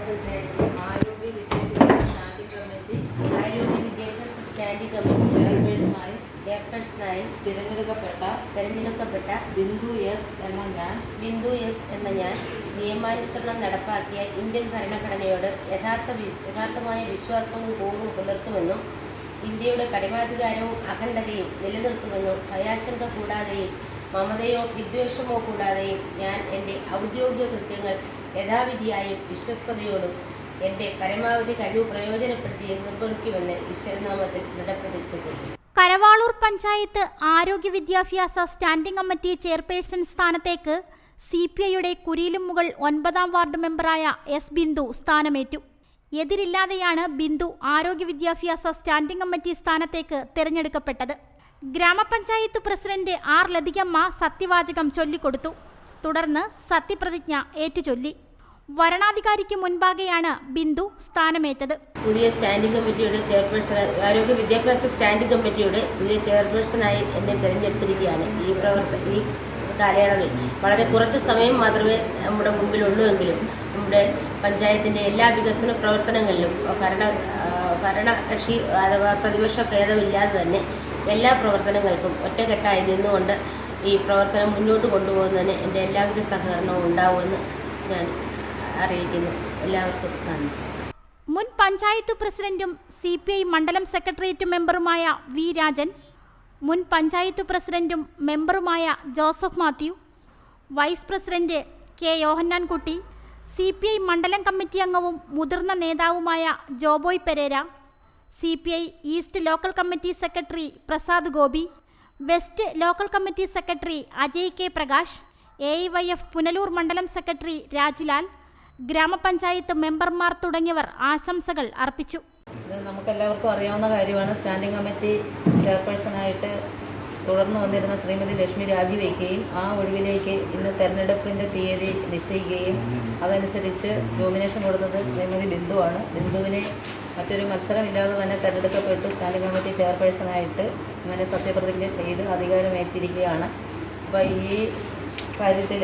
ഗ്രാമപഞ്ചായത്ത് ആരോഗ്യ വിദ്യാഭ്യാസ സ്റ്റാൻഡിംഗ് കമ്മിറ്റി ആരോഗ്യ കമ്മിറ്റി ചെയർപേഴ്സണായി ചെയർപേഴ്സണായി തിരഞ്ഞെടുക്കപ്പെട്ട തെരഞ്ഞെടുക്കപ്പെട്ട ബിന്ദു എസ് എന്ന ഞാൻ. ബിന്ദു എസ് എന്ന ഞാൻ നിയമാനുസരണം നടപ്പാക്കിയ ഇന്ത്യൻ ഭരണഘടനയോട് യഥാർത്ഥ യഥാർത്ഥമായ വിശ്വാസവും പൂർവം പുലർത്തുമെന്നും ഇന്ത്യയുടെ പരമാധികാരവും അഖണ്ഡതയും നിലനിർത്തുമെന്നും ഭയാശങ്ക കൂടാതെയും മമതയോ വിദ്വേഷമോ കൂടാതെയും ഞാൻ എന്റെ ഔദ്യോഗിക കൃത്യങ്ങൾ യഥാവിധിയായും വിശ്വസ്തയോടും എന്റെ പരമാവധി കഴിവ് പ്രയോജനപ്പെടുത്തി നിർവഹിക്കുമെന്ന് ഈശ്വരനാമത്തിൽ ദൃഢപ്രതിജ്ഞ കരവാളൂർ പഞ്ചായത്ത് ആരോഗ്യ വിദ്യാഭ്യാസ സ്റ്റാൻഡിംഗ് കമ്മിറ്റി ചെയർപേഴ്സൺ സ്ഥാനത്തേക്ക് സി പി ഐയുടെ കുരിയിലും മുകൾ ഒൻപതാം വാർഡ് മെമ്പറായ എസ് ബിന്ദു സ്ഥാനമേറ്റു. എതിരില്ലാതെയാണ് ബിന്ദു ആരോഗ്യ വിദ്യാഭ്യാസ സ്റ്റാൻഡിംഗ് കമ്മിറ്റി സ്ഥാനത്തേക്ക് തിരഞ്ഞെടുക്കപ്പെട്ടത്. ഗ്രാമപഞ്ചായത്ത് പ്രസിഡന്റ് ആർ ലതികമ്മ സത്യവാചകം ചൊല്ലിക്കൊടുത്തു. തുടർന്ന് സത്യപ്രതിജ്ഞ ഏറ്റുചൊല്ലി. വരണാധികാരിക്ക് മുൻപാകെയാണ് ബിന്ദു സ്ഥാനമേറ്റത്. പുതിയ സ്റ്റാൻഡിംഗ് കമ്മിറ്റിയുടെ ചെയർപേഴ്സൺ ആരോഗ്യ വിദ്യാഭ്യാസ സ്റ്റാൻഡിംഗ് കമ്മിറ്റിയുടെ പുതിയ ചെയർപേഴ്സണായി എന്നെ തിരഞ്ഞെടുത്തിരിക്കുകയാണ്. ഈ പ്രവർത്ത ഈ കാലയളവിൽ വളരെ കുറച്ച് സമയം മാത്രമേ നമ്മുടെ മുമ്പിലുള്ളൂ എങ്കിലും നമ്മുടെ പഞ്ചായത്തിന്റെ എല്ലാ വികസന പ്രവർത്തനങ്ങളിലും ഭരണ ഭരണകക്ഷി അഥവാ പ്രതിപക്ഷ ഭേദമില്ലാതെ തന്നെ എല്ലാ പ്രവർത്തനങ്ങൾക്കും ഒറ്റക്കെട്ടായി നിന്നുകൊണ്ട് ഈ പ്രവർത്തനം മുന്നോട്ട് കൊണ്ടുപോകുന്നതിന് എന്റെ എല്ലാവിധ സഹകരണവും ഉണ്ടാവുമെന്ന് ഞാൻ അറിയിക്കുന്നു. എല്ലാവർക്കും നന്ദി. മുൻ പഞ്ചായത്ത് പ്രസിഡന്റും സി പി ഐ മണ്ഡലം സെക്രട്ടേറിയറ്റ് മെമ്പറുമായ വി രാജൻ മുൻ പഞ്ചായത്ത് പ്രസിഡന്റും മെമ്പറുമായ Joseph Mathew vice president K Yohannankutty C P I മണ്ഡലം കമ്മിറ്റി അംഗവും മുതിർന്ന നേതാവുമായ Joboy Pereira C P I east local committee secretary Prasad Gopi west local committee secretary Ajay K Prakash A Y F Punalur മണ്ഡലം secretary Rajlal ഗ്രാമപഞ്ചായത്ത് മെമ്പർമാർ തുടങ്ങിയവർ ആശംസകൾ അർപ്പിച്ചു. നമുക്കെല്ലാവർക്കും അറിയാവുന്ന കാര്യമാണ്. സ്റ്റാൻഡിംഗ് കമ്മിറ്റി ചെയർപേഴ്സണായിട്ട് തുടർന്ന് വന്നിരുന്ന ശ്രീമതി ലക്ഷ്മി രാജിവെക്കുകയും ആ ഒഴിവിലേക്ക് ഇന്ന് തെരഞ്ഞെടുപ്പിന്റെ തീയതി നിശ്ചയിക്കുകയും അതനുസരിച്ച് നോമിനേഷൻ കൊടുത്തത് ശ്രീമതി ബിന്ദുവാണ്. ബിന്ദുവിനെ മറ്റൊരു മത്സരമില്ലാതെ തന്നെ തെരഞ്ഞെടുക്കപ്പെട്ടു. സ്റ്റാൻഡിംഗ് കമ്മിറ്റി ചെയർപേഴ്സണായിട്ട് അങ്ങനെ സത്യപ്രതിജ്ഞ ചെയ്ത് അധികാരമേറ്റിരിക്കുകയാണ്. അപ്പോൾ ഈ കാര്യത്തിൽ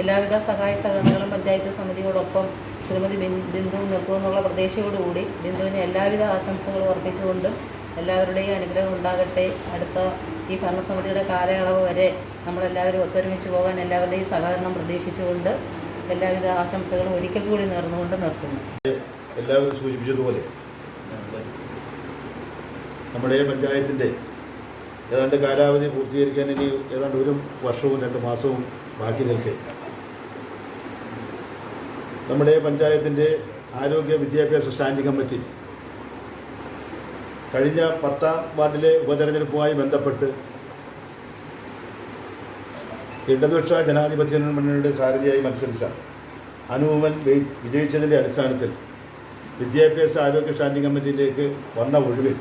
എല്ലാവിധ സഹായ സഹകരണങ്ങളും പഞ്ചായത്ത് സമിതിയോടൊപ്പം ശ്രീമതി ബിന്ദു നിൽക്കുമെന്നുള്ള പ്രതീക്ഷയോടുകൂടി ബിന്ദുവിന് എല്ലാവിധ ആശംസകളും അർപ്പിച്ചുകൊണ്ടും എല്ലാവരുടെയും അനുഗ്രഹം ഉണ്ടാകട്ടെ. അടുത്ത ഈ ഭരണസമിതിയുടെ കാലയളവ് വരെ നമ്മളെല്ലാവരും ഒത്തൊരുമിച്ച് പോകാൻ എല്ലാവരുടെയും സഹകരണം പ്രതീക്ഷിച്ചുകൊണ്ട് എല്ലാവിധ ആശംസകളും ഒരിക്കൽ കൂടി നേർന്നുകൊണ്ട് നിർത്തുന്നു. എല്ലാവരും സൂചിപ്പിച്ചതുപോലെ നമ്മുടെ പഞ്ചായത്തിന്റെ ഏതാണ്ട് കാലാവധി പൂർത്തീകരിക്കാൻ ഇനി ഏതാണ്ട് ഒരു വർഷവും രണ്ട് മാസവും ബാക്കി നിൽക്കെ നമ്മുടെ പഞ്ചായത്തിന്റെ ആരോഗ്യ വിദ്യാഭ്യാസ സ്റ്റാൻഡിംഗ് കമ്മിറ്റി കഴിഞ്ഞ പത്താം വാർഡിലെ ഉപതെരഞ്ഞെടുപ്പുമായി ബന്ധപ്പെട്ട് ഇടതുപക്ഷ ജനാധിപത്യ മുന്നണിയുടെ സാരഥിയായി മത്സരിച്ച അനുപമൻ വിജയിച്ചതിന്റെ അടിസ്ഥാനത്തിൽ വിദ്യാഭ്യാസ ആരോഗ്യ സ്റ്റാൻഡിംഗ് കമ്മിറ്റിയിലേക്ക് വന്ന ഒഴിവിൽ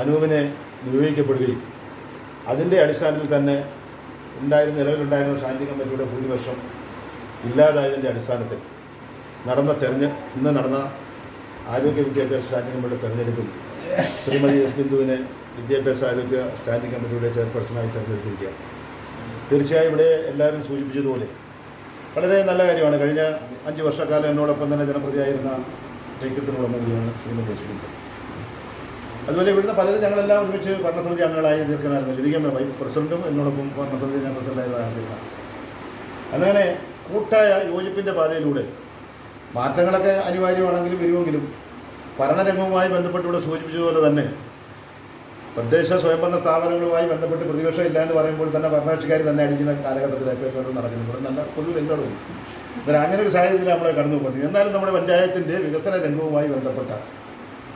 അനൂപിനെ നിയോഗിക്കപ്പെടുകയും അതിന്റെ അടിസ്ഥാനത്തിൽ തന്നെ ഉണ്ടായിരുന്ന നിലവിലുണ്ടായിരുന്ന സ്റ്റാൻഡിംഗ് കമ്മിറ്റിയുടെ ഭൂരിപക്ഷം ഇല്ലാതായതിന്റെ അടിസ്ഥാനത്തിൽ നടന്ന തെരഞ്ഞെ ഇന്ന് നടന്ന ആരോഗ്യ വിദ്യാഭ്യാസ സ്റ്റാൻഡിംഗ് കമ്മിറ്റിയുടെ തെരഞ്ഞെടുപ്പിൽ ശ്രീമതി എസ് ബിന്ദുവിനെ വിദ്യാഭ്യാസ ആരോഗ്യ സ്റ്റാൻഡിംഗ് കമ്മിറ്റിയുടെ ചെയർപേഴ്സണായി തെരഞ്ഞെടുത്തിരിക്കുകയാണ്. തീർച്ചയായും ഇവിടെ എല്ലാവരും സൂചിപ്പിച്ചതുപോലെ വളരെ നല്ല കാര്യമാണ്. കഴിഞ്ഞ അഞ്ച് വർഷക്കാലം എന്നോടൊപ്പം തന്നെ ജനപ്രതിയായിരുന്ന ഐക്യത്തിനുള്ള കൂടിയാണ് ശ്രീമതി ബിന്ദു അതുപോലെ ഇവിടുന്ന് പലരും ഞങ്ങളെല്ലാം ഒരുമിച്ച് ഭരണസമിതി അംഗങ്ങളായി തീർക്കാനായിരുന്നു ലതികം പ്രസിഡന്റും എന്നോടൊപ്പം ഭരണസമിതി ഞാൻ പ്രസിഡന്റായിരുന്ന അങ്ങനെ കൂട്ടായ യോജിപ്പിന്റെ പാതയിലൂടെ മാറ്റങ്ങളൊക്കെ അനിവാര്യമാണെങ്കിലും വരുമെങ്കിലും ഭരണരംഗവുമായി ബന്ധപ്പെട്ടുകൂടെ സൂചിപ്പിച്ചതുപോലെ തന്നെ തദ്ദേശ സ്വയംഭരണ സ്ഥാപനങ്ങളുമായി ബന്ധപ്പെട്ട് പ്രതിപക്ഷം ഇല്ല എന്ന് പറയുമ്പോൾ തന്നെ ഭരണകക്ഷിക്കാർ തന്നെ അടിക്കുന്ന കാലഘട്ടത്തിൽ ഏറ്റവും നടക്കുന്നു ഇവിടെ നല്ല പൊതുവിൽ എല്ലാവരും എന്നാൽ അങ്ങനെ ഒരു സാഹചര്യത്തിൽ നമ്മൾ കടന്നു പോകുന്നത്. എന്നാലും നമ്മുടെ പഞ്ചായത്തിന്റെ വികസന രംഗവുമായി ബന്ധപ്പെട്ട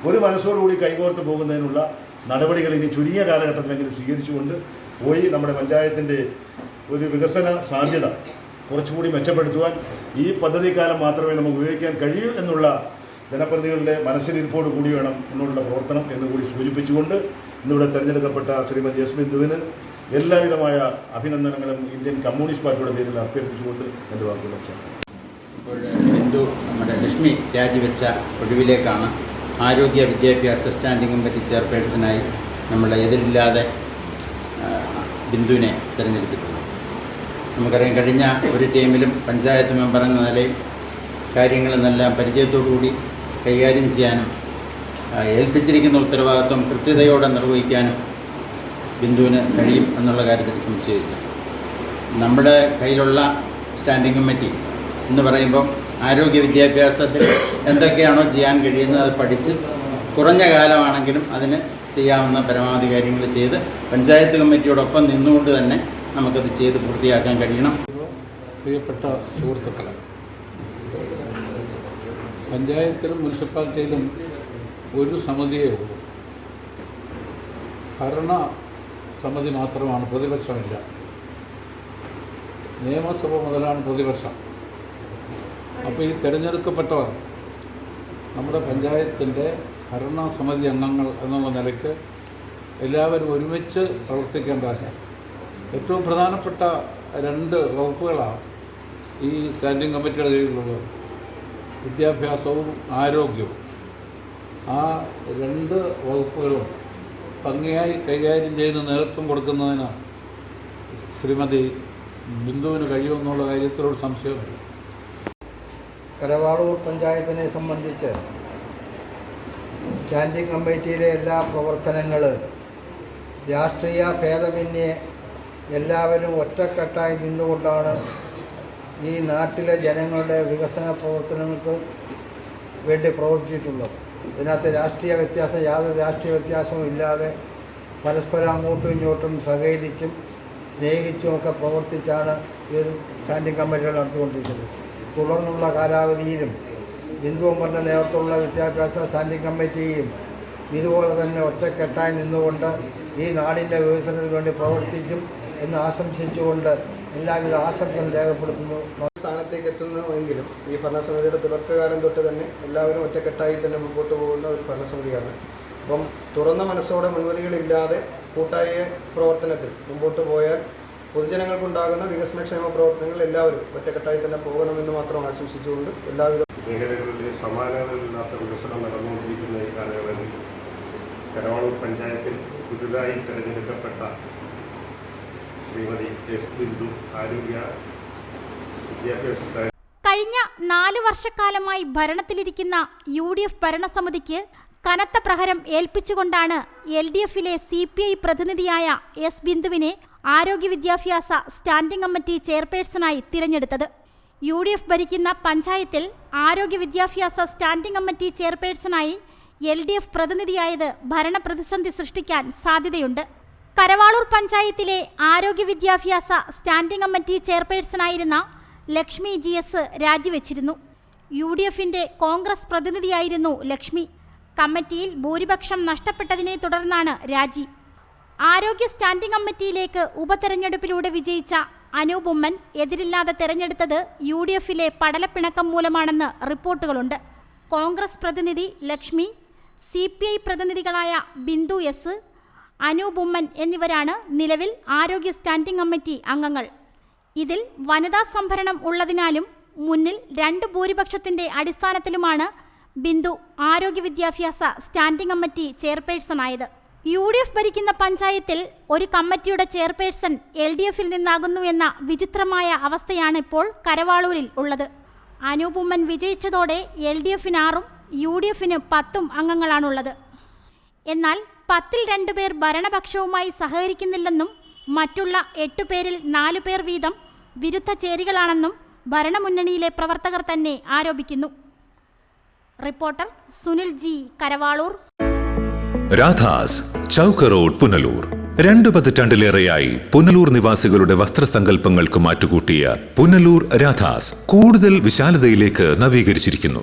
ഒരു മനസ്സോടുകൂടി കൈകോർത്ത് പോകുന്നതിനുള്ള നടപടികൾ ഇനി ചുരുങ്ങിയ കാലഘട്ടത്തിലെങ്കിലും സ്വീകരിച്ചുകൊണ്ട് പോയി നമ്മുടെ പഞ്ചായത്തിന്റെ ഒരു വികസന സാധ്യത കുറച്ചുകൂടി മെച്ചപ്പെടുത്തുവാൻ ഈ പദ്ധതിക്കാലം മാത്രമേ നമുക്ക് ഉപയോഗിക്കാൻ കഴിയൂ എന്നുള്ള ജനപ്രതിനിധികളുടെ മനസ്സിലിരിപ്പോട് കൂടി വേണം എന്നുള്ള പ്രവർത്തനം എന്നുകൂടി സൂചിപ്പിച്ചുകൊണ്ട് ഇന്നിവിടെ തെരഞ്ഞെടുക്കപ്പെട്ട ശ്രീമതി എസ് ബിന്ദുവിന് എല്ലാവിധമായ അഭിനന്ദനങ്ങളും ഇന്ത്യൻ കമ്മ്യൂണിസ്റ്റ് പാർട്ടിയുടെ പേരിൽ അഭ്യർത്ഥിച്ചുകൊണ്ട് എന്റെ വാക്കുകൾ. ഇപ്പോൾ ബിന്ദു നമ്മുടെ ലക്ഷ്മി രാജിവെച്ച ഒഴിവിലേക്കാണ് ആരോഗ്യ വിദ്യാഭ്യാസ സ്റ്റാൻഡിംഗ് കമ്മിറ്റി ചെയർപേഴ്സണായി നമ്മളെ എതിരില്ലാതെ ബിന്ദുവിനെ തിരഞ്ഞെടുത്തിട്ടുള്ളത് നമുക്കറിയാം കഴിഞ്ഞ ഒരു ടീമിലും പഞ്ചായത്ത് മെമ്പർ എന്ന നിലയിൽ കാര്യങ്ങളെന്നെല്ലാം പരിചയത്തോടുകൂടി കൈകാര്യം ചെയ്യാനും ഏൽപ്പിച്ചിരിക്കുന്ന ഉത്തരവാദിത്വം കൃത്യതയോടെ നിർവഹിക്കാനും ബിന്ദുവിന് കഴിയും എന്നുള്ള കാര്യത്തിൽ സംശയമില്ല. നമ്മുടെ കയ്യിലുള്ള സ്റ്റാൻഡിംഗ് കമ്മിറ്റി എന്ന് പറയുമ്പം ആരോഗ്യ വിദ്യാഭ്യാസത്തിൽ എന്തൊക്കെയാണോ ചെയ്യാൻ കഴിയുന്നത് അത് പഠിച്ച് കുറഞ്ഞ കാലമാണെങ്കിലും അതിന് ചെയ്യാവുന്ന പരമാവധി കാര്യങ്ങൾ ചെയ്ത് പഞ്ചായത്ത് കമ്മിറ്റിയോടൊപ്പം നിന്നുകൊണ്ട് തന്നെ നമുക്കത് ചെയ്ത് പൂർത്തിയാക്കാൻ കഴിയണം. പ്രിയപ്പെട്ട സുഹൃത്തുക്കളെ പഞ്ചായത്തിലും മുനിസിപ്പാലിറ്റിയിലും ഒരു സമിതിയേ ഉള്ളൂ. ഭരണ സമിതി മാത്രമാണ് പ്രതിപക്ഷമില്ല. നിയമസഭ മുതലാണ് പ്രതിപക്ഷം. അപ്പോൾ ഈ തിരഞ്ഞെടുക്കപ്പെട്ടവർ നമ്മുടെ പഞ്ചായത്തിന്റെ ഭരണസമിതി അംഗങ്ങൾ എന്നുള്ള നിലയ്ക്ക് എല്ലാവരും ഒരുമിച്ച് പ്രവർത്തിക്കേണ്ടതാണ്. ഏറ്റവും പ്രധാനപ്പെട്ട രണ്ട് വകുപ്പുകളാണ് ഈ സ്റ്റാൻഡിംഗ് കമ്മിറ്റിയുടെ കീഴിലുള്ളത്. വിദ്യാഭ്യാസവും ആരോഗ്യവും. ആ രണ്ട് വകുപ്പുകളും ഭംഗിയായി കൈകാര്യം ചെയ്ത് നേതൃത്വം കൊടുക്കുന്നതിന് ശ്രീമതി ബിന്ദുവിന് കഴിയുമെന്നുള്ള കാര്യത്തിലൊരു സംശയമില്ല കരവാളൂർ പഞ്ചായത്തിനെ സംബന്ധിച്ച് സ്റ്റാൻഡിംഗ് കമ്മിറ്റിയിലെ എല്ലാ പ്രവർത്തനങ്ങൾ രാഷ്ട്രീയ ഭേദമന്യേ എല്ലാവരും ഒറ്റക്കെട്ടായി നിന്നുകൊണ്ടാണ് ഈ നാട്ടിലെ ജനങ്ങളുടെ വികസന പ്രവർത്തനങ്ങൾക്ക് വേണ്ടി പ്രവർത്തിച്ചിട്ടുള്ളത്. ഇതിനകത്ത് രാഷ്ട്രീയ വ്യത്യാസം യാതൊരു രാഷ്ട്രീയ വ്യത്യാസവും ഇല്ലാതെ പരസ്പരം അങ്ങോട്ടും ഇങ്ങോട്ടും സഹകരിച്ചും സ്നേഹിച്ചുമൊക്കെ പ്രവർത്തിച്ചാണ് ഈ സ്റ്റാൻഡിംഗ് കമ്മിറ്റികൾ നടത്തിക്കൊണ്ടിരിക്കുന്നത്. തുടർന്നുള്ള കാലാവധിയിലും ബിന്ദുവമ്പറിന്റെ നേതൃത്വമുള്ള വിദ്യാഭ്യാസ സ്റ്റാൻഡിംഗ് കമ്മിറ്റിയും ഇതുപോലെ തന്നെ ഒറ്റക്കെട്ടായി നിന്നുകൊണ്ട് ഈ നാടിന്റെ വികസനത്തിന് വേണ്ടി പ്രവർത്തിക്കും എന്ന് ആശംസിച്ചുകൊണ്ട് എല്ലാവിധ ആശംസകളും രേഖപ്പെടുത്തുന്നു. സ്ഥാനത്തേക്ക് എത്തുന്നുവെങ്കിലും ഈ ഭരണസമിതിയുടെ തുടക്കകാലം തൊട്ട് തന്നെ എല്ലാവരും ഒറ്റക്കെട്ടായി തന്നെ മുമ്പോട്ട് പോകുന്ന ഒരു ഭരണസമിതിയാണ്. അപ്പം തുറന്ന മനസ്സോടെ മുൻവിധികളില്ലാതെ കൂട്ടായ പ്രവർത്തനത്തിൽ മുമ്പോട്ട് പോയാൽ പൊതുജനങ്ങൾക്കുണ്ടാകുന്ന വികസനക്ഷേമ പ്രവർത്തനങ്ങൾ എല്ലാവരും ഒറ്റക്കെട്ടായി തന്നെ പോകണമെന്ന് മാത്രം ആശംസിച്ചുകൊണ്ട് എല്ലാവിധ മേഖലകളിൽ സമാനതകളില്ലാത്ത വികസനം നടന്നുകൊണ്ടിരിക്കുന്ന ഈ കാലയളവിൽ കരവാളൂർ പഞ്ചായത്തിൽ പുതുതായി തിരഞ്ഞെടുക്കപ്പെട്ട ശ്രീമതി എസ് ബിന്ദു ആരോഗ്യ വിദ്യാഭ്യാസ കഴിഞ്ഞ നാല് വർഷക്കാലമായി ഭരണത്തിലിരിക്കുന്ന യു ഡി എഫ് ഭരണസമിതിക്ക് കനത്ത പ്രഹരം ഏൽപ്പിച്ചുകൊണ്ടാണ് എൽ ഡി എഫിലെ സി പി ഐ പ്രതിനിധിയായ എസ് ബിന്ദുവിനെ ആരോഗ്യ വിദ്യാഭ്യാസ സ്റ്റാൻഡിംഗ് കമ്മിറ്റി ചെയർപേഴ്സണായി തിരഞ്ഞെടുത്തത്. യു ഡി എഫ് ഭരിക്കുന്ന പഞ്ചായത്തിൽ ആരോഗ്യ വിദ്യാഭ്യാസ സ്റ്റാൻഡിംഗ് കമ്മിറ്റി ചെയർപേഴ്സണായി എൽ ഡി എഫ് പ്രതിനിധിയായത് ഭരണപ്രതിസന്ധി സൃഷ്ടിക്കാൻ സാധ്യതയുണ്ട്. കരവാളൂർ പഞ്ചായത്തിലെ ആരോഗ്യ വിദ്യാഭ്യാസ സ്റ്റാൻഡിംഗ് കമ്മിറ്റി ചെയർപേഴ്സണായിരുന്ന ലക്ഷ്മി ജി എസ് രാജിവെച്ചിരുന്നു. യു ഡി എഫിന്റെ കോൺഗ്രസ് പ്രതിനിധിയായിരുന്നു ലക്ഷ്മി. കമ്മിറ്റിയിൽ ഭൂരിപക്ഷം നഷ്ടപ്പെട്ടതിനെ തുടർന്നാണ് രാജി. ആരോഗ്യ സ്റ്റാൻഡിംഗ് കമ്മിറ്റിയിലേക്ക് ഉപതെരഞ്ഞെടുപ്പിലൂടെ വിജയിച്ച അനൂപ് ഉമ്മൻ എതിരില്ലാതെ തെരഞ്ഞെടുത്തത് യു ഡി എഫിലെ പടലപ്പിണക്കം മൂലമാണെന്ന് റിപ്പോർട്ടുകളുണ്ട്. കോൺഗ്രസ് പ്രതിനിധി ലക്ഷ്മി സി പ്രതിനിധികളായ ബിന്ദു എസ് അനൂപ് ഉമ്മൻ എന്നിവരാണ് നിലവിൽ ആരോഗ്യ സ്റ്റാൻഡിംഗ് കമ്മിറ്റി അംഗങ്ങൾ. ഇതിൽ വനിതാ സംഭരണം ഉള്ളതിനാലും മുന്നിൽ രണ്ട് ഭൂരിപക്ഷത്തിന്റെ അടിസ്ഥാനത്തിലുമാണ് ബിന്ദു ആരോഗ്യ വിദ്യാഭ്യാസ സ്റ്റാൻഡിംഗ് കമ്മിറ്റി ചെയർപേഴ്സണായത്. യു ഡി എഫ് ഭരിക്കുന്ന പഞ്ചായത്തിൽ ഒരു കമ്മിറ്റിയുടെ ചെയർപേഴ്സൺ എൽ ഡി എഫിൽ നിന്നാകുന്നു എന്ന വിചിത്രമായ അവസ്ഥയാണ് ഇപ്പോൾ കരവാളൂരിൽ ഉള്ളത്. അനൂപ് ഉമ്മൻ വിജയിച്ചതോടെ എൽ ഡി എഫിന് ആറും യു ഡി എഫിന് പത്തും അംഗങ്ങളാണുള്ളത്. എന്നാൽ പത്തിൽ രണ്ടുപേർ ഭരണപക്ഷവുമായി സഹകരിക്കുന്നില്ലെന്നും മറ്റുള്ള എട്ടു പേരിൽ നാലു പേർ വീതം വിരുദ്ധ ചേരികളാണെന്നും ഭരണമുന്നണിയിലെ പ്രവർത്തകർ തന്നെ ആരോപിക്കുന്നു. Reporter Sunil G Karavalur. Radhas Chowka road Punalur. രണ്ടു പതിറ്റാണ്ടിലേറെയായി പുനലൂർ നിവാസികളുടെ വസ്ത്രസങ്കല്പങ്ങൾക്ക് മാറ്റുകൂട്ടിയ പുനലൂർ രാധാസ് കൂടുതൽ വിശാലതയിലേക്ക് നവീകരിച്ചിരിക്കുന്നു.